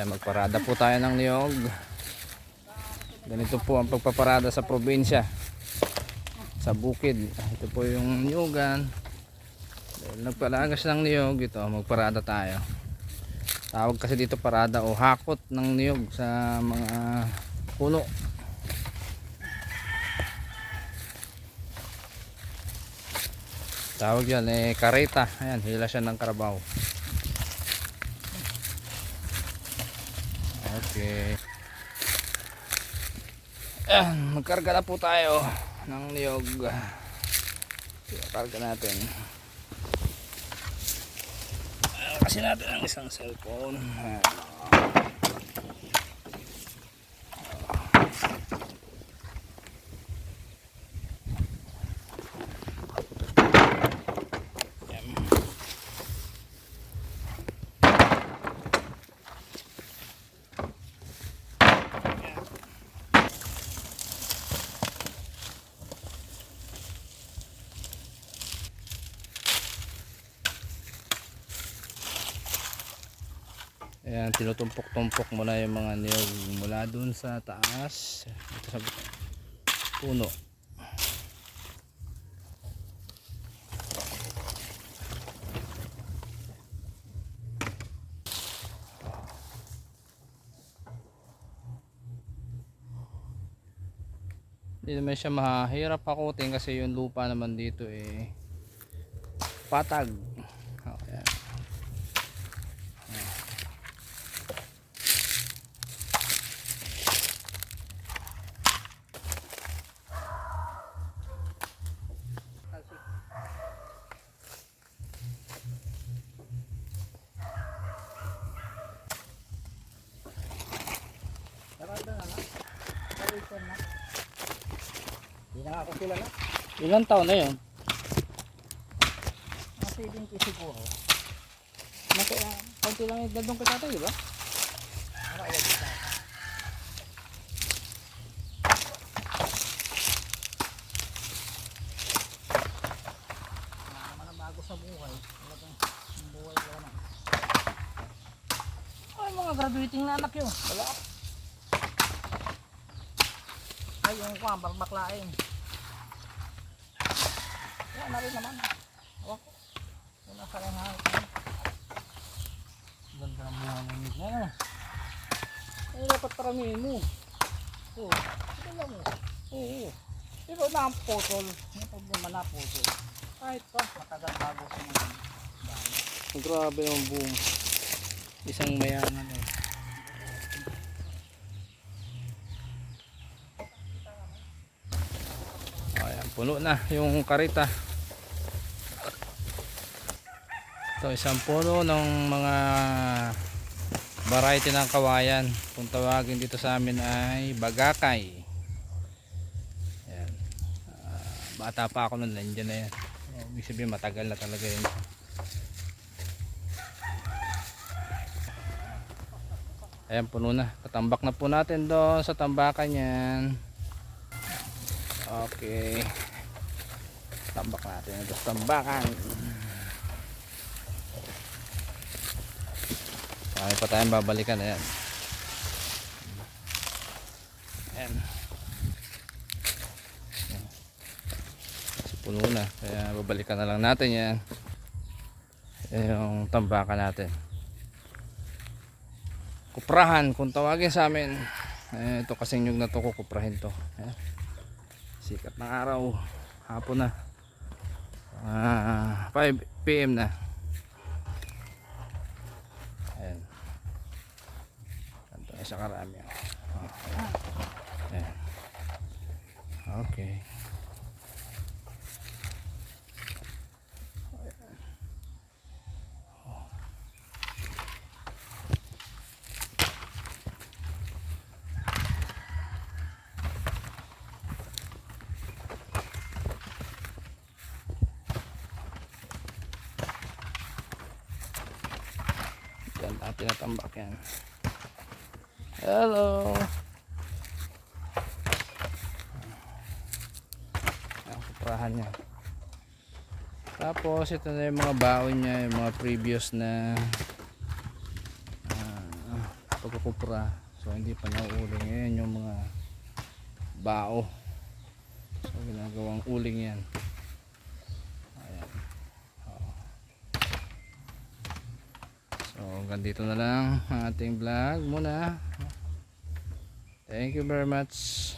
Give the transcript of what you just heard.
Ayan, magparada po tayo ng niyog. Ganito po ang pagpaparada sa probinsya. Sa bukid. Ito po yung niyugan. Dahil nagpalagas ng niyog, ito, magparada tayo. Tawag kasi dito parada o hakot ng niyog sa mga puno. Tawag yan eh kareta. Ayan, hila siya ng karabaw. Okay. Ayan, magkarga na po tayo ng niyog. Karga natin. Ayan, Kasi natin ang isang cellphone. Ayan. Ayan, tinutumpok-tumpok mo na yung mga niyog mula dun sa taas. Dito sa puno. Hindi naman siya mahirap hakutin kasi yung lupa naman dito eh patag. Okay. Hindi na ako kilala. Ilang taon na yun? Mga 70 siguro. Maka, konti lang yung dadong kita di ba? Sa buhay. Wala kang ang buhay ko naman. Ay, mga graduating na anak yun. Wala. Ay, yung kwan, bakbaklain. Wala na rin naman. Ewan ko. Wala sa lang hangit. Ganda ng mga nangit na yan. Ay, dapat paramihin mo. Oo. Ito lang mo. Oo. Pero na ang putol. May problema na putol. Kahit pa, matagal bago sa mga dami. Grabe yung boom. Isang mayaman eh. Puno na yung karita. Ito isang puno ng mga variety ng kawayan. Kung tawagin dito sa amin ay bagakay. Ayan. Ah, bata pa ako nun, nandiyan na yan. Ibig sabihin matagal na talaga yun. Ayan, puno na. Tatambak na po natin doon sa tambakan yan. Okay. Tambak natin ito tambakan. Marami pa tayong babalikan. Ayan. Ayan. Ayan. Kasi puno na. Kaya babalikan na lang natin yan. Ayan Yung tambakan natin kuprahan kung tawagin sa amin eh, ito kasing nyug na to kukuprahin to eh, sikat ng araw. Hapon na. Ah 5 pm na. Ayan. Ito isa karami. Oh, ayan. okay Yan natin natambak yan. Hello. Ang kuprahan niya. Tapos ito na yung mga baon niya, yung mga previous na ah, pagkukupra so hindi pa nauuling ngayon yung mga bao so ginagawang uling yan ayan Oo. so hanggang dito na lang ang ating vlog muna. Thank you very much